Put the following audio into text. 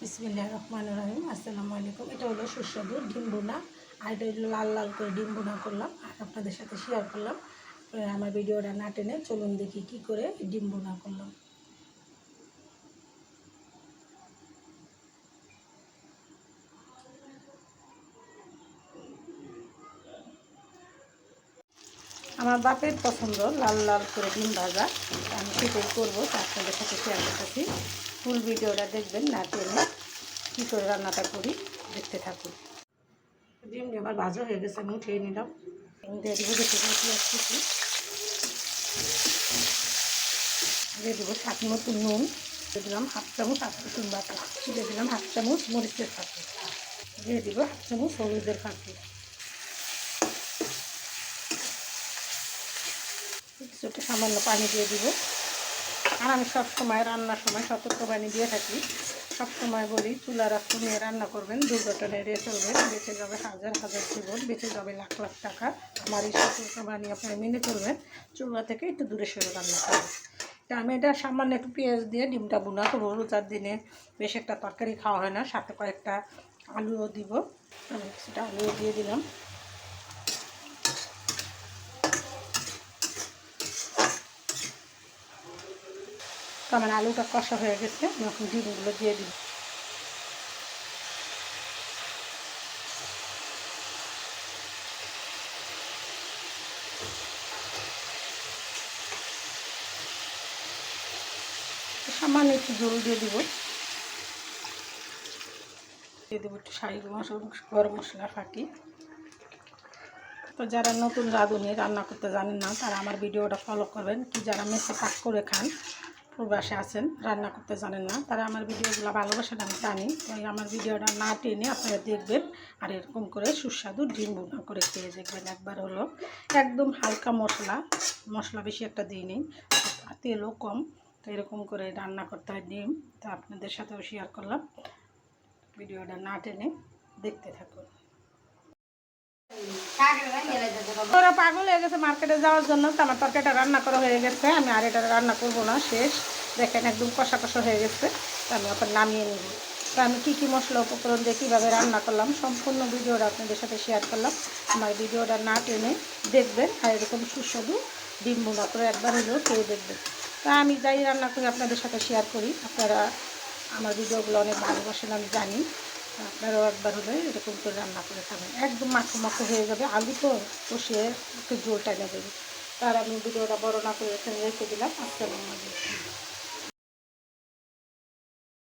বিসমিল্লাহ রহমান রহিম। আসসালামু আলাইকুম। এটা হলো সুস্বাদু ডিম বোনা আর এটা হলো লাল লাল করে ডিম বোনা করলাম। আর আপনাদের সাথে শেয়ার করলাম। আমার ভিডিওটা না টেনে চলুন দেখি কি করে ডিম বোনা করলাম। আমার বাপের পছন্দ লাল লাল করে ডিম ভাজা। আমি কী করে করব তা আপনাদের সাথে শেয়ার করতেছি। ফুল ভিডিওটা দেখবেন না টেনে কী করে রান্নাটা করি দেখতে থাকুন। ডিম আমার ভাজা হয়ে গেছে আমি উঠিয়ে নিলাম। দিয়ে দেবো দেখে পেঁয়াজ কুচি। দিয়ে দেবো সাত মতো নুন। দিয়ে দিলাম হাফ চামচ রসুন বাটা। দিয়ে দিলাম হাফ চামচ মরিচের ফাঁকি দিয়ে দিব হাফ চামচ হলুদের ফাঁকি কিছুটা সামান্য পানি দিয়ে দিব। আর আমি সবসময় রান্নার সময় সতর্ক পানি দিয়ে থাকি। সবসময় বলি চুলা চুলার নিয়ে রান্না করবেন দুর্ঘটনা এড়িয়ে চলবেন, বেঁচে যাবে হাজার হাজার জীবন, বেঁচে যাবে লাখ লাখ টাকা। আমার এই সতর্ক বাণী আপনারা মেনে চলবেন। চুলা থেকে একটু দূরে সরে রান্না করবেন। তা আমি এটা সামান্য একটু পেঁয়াজ দিয়ে ডিমটা বোনা করব। রোজার দিনে বেশ একটা তরকারি খাওয়া হয় না, সাথে কয়েকটা আলুও দিব। আমি সেটা আলুও দিয়ে দিলাম। তো আমার আলুটা কষা হয়ে গেছে। আমি এখন ডিমগুলো দিয়ে দিই। সামান্য একটু জল দিয়ে দিব। দিয়ে দেবো একটু শাড়ি গরম মশলা ফাঁকি। তো যারা নতুন রাঁধুনি, রান্না করতে জানেন না, তারা আমার ভিডিওটা ফলো করবেন। কি যারা মেসে কাজ করে খান প্রবাসে আছেন, রান্না করতে জানেন না। তারা আমার ভিডিওগুলো ভালোবাসেন, আমি জানি। তাই আমার ভিডিওটা না টেনে আপনারা দেখবেন আর এরকম করে সুস্বাদু ডিম বোনা করে খেয়ে দেখবেন একবার হলো। একদম হালকা মশলা মশলা বেশি একটা দিই নেই তেলও কম। তো এরকম করে রান্না করতে হয় ডিম। তা আপনাদের সাথেও শেয়ার করলাম। ভিডিওটা না টেনে দেখতে থাকুন। ওরা পাগল হয়ে গেছে মার্কেটে যাওয়ার জন্য, তো আমার তরকারিটা রান্না করা হয়ে গেছে। আমি আর এটা রান্না করব না, শেষ। দেখেন একদম কষা কষা হয়ে গেছে, তো আমি আবার নামিয়ে নেব। তো আমি কী কী মশলা উপকরণ দিয়ে কীভাবে রান্না করলাম, সম্পূর্ণ ভিডিওটা আপনাদের সাথে শেয়ার করলাম। আমার ভিডিওটা না টেনে দেখবেন, আর এরকম সুস্বাদু ডিম বোনা একবার হলেও খেয়ে দেখবেন। তা আমি যাই রান্না করি আপনাদের সাথে শেয়ার করি। আপনারা আমার ভিডিওগুলো অনেক ভালোবাসেন, আমি জানি। আপনারাও একবার হলে এরকম করে রান্না করে খাবেন। একদম মাখো মাখো হয়ে যাবে আলু তো কষিয়ে একটু জোলটা নেবে তার আমি ভিডিওটা বড় না করে এখানে রেখে দিলাম। আসসালামু আলাইকুম।